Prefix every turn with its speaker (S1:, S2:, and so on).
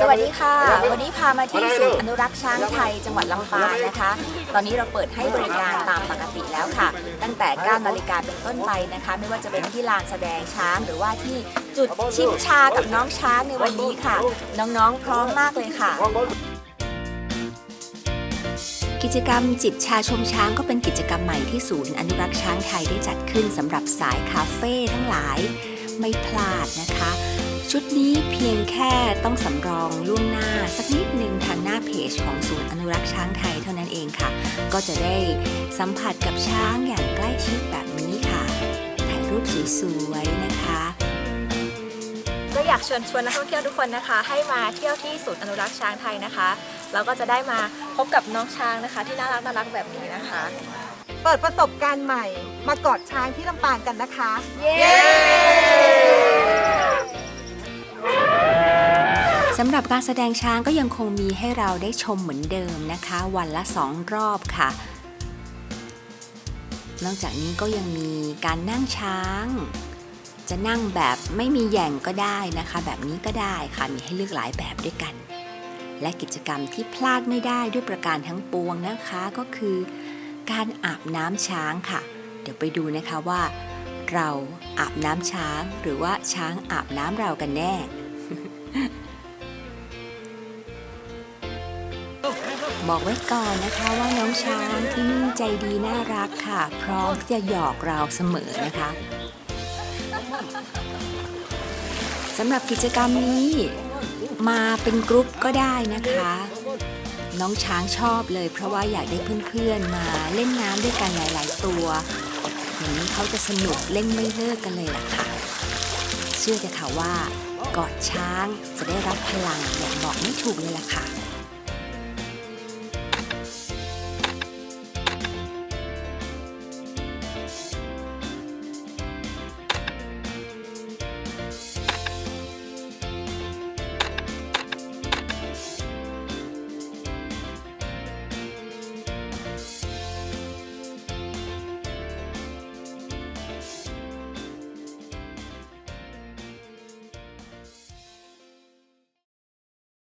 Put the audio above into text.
S1: สวัสดีค่ะ วันนี้พามาที่ศูนย์อนุรักษ์ช้างไทยจังหวัดลำปางนะคะ ตอนนี้เราเปิดให้บริการตามปกติแล้วค่ะ ตั้งแต่9นาฬิกาเป็นต้นไปนะคะ ไม่ว่าจะเป็นที่ลานแสดงช้างหรือว่าที่จุดชิมชากับน้องช้างในวันนี้ค่ะ น้องๆ พร้อมมากเลยค่ะ กิจกรรมจิบชาชมช้างก็เป็นกิจกรรมใหม่ที่ศูนย์อนุรักษ์ช้างไทยได้จัดขึ้นสำหรับสายคาเฟ่ทั้งหลาย ไม่พลาดนะคะ ชุดนี้เพียงแค่ต้องสำรองล่วงหน้าสักนิดหนึ่งทางหน้าเพจของศูนย์อนุรักษ์ช้างไทยเท่านั้นเองค่ะ ก็จะได้สัมผัสกับช้างอย่างใกล้ชิดแบบนี้ค่ะ ถ่ายรูปสวยๆนะคะ
S2: ก็อยากเชิญชวนนักท่องเที่ยวทุกคนนะคะ ให้มาเที่ยวที่ศูนย์อนุรักษ์ช้างไทยนะคะแล้วก็จะได้มาพบกับน้องช้างนะคะ ที่น่ารักน่ารักแบบนี้นะคะ
S3: เปิดประสบการณ์ใหม่ มากอดช้างที่ลำปางกันนะคะ
S1: สำหรับการแสดงช้างก็ยังคงมีให้เราได้ชมเหมือนเดิมนะคะ วันละสองรอบค่ะ นอกจากนี้ก็ยังมีการนั่งช้าง จะนั่งแบบไม่มีแหย่งก็ได้นะคะ แบบนี้ก็ได้ค่ะมีให้เลือกหลายแบบด้วยกัน และกิจกรรมที่พลาดไม่ได้ด้วยประการทั้งปวงนะคะก็คือ การอาบน้ำช้างค่ะ เดี๋ยวไปดูนะคะว่า เราอาบน้ำช้างหรือว่าช้างอาบน้ำเรากันแน่บอกไว้ก่อนนะคะว่าน้องช้างที่นี่ใจดีน่ารักค่ะ พร้อมที่จะหยอกเราเสมอนะคะสำหรับกิจกรรมนี้ มาเป็นกรุ๊ปก็ได้นะคะ น้องช้างชอบเลย เพราะว่าอยากได้เพื่อนๆมาเล่นน้ำด้วยกันหลายๆตัว อย่างนี้เขาจะสนุกเล่นไม่เลิกกันเลยล่ะค่ะ เชื่อเถอะค่ะว่ากอดช้างจะได้รับพลังอย่างบอกไม่ถูกเลยล่ะค่ะ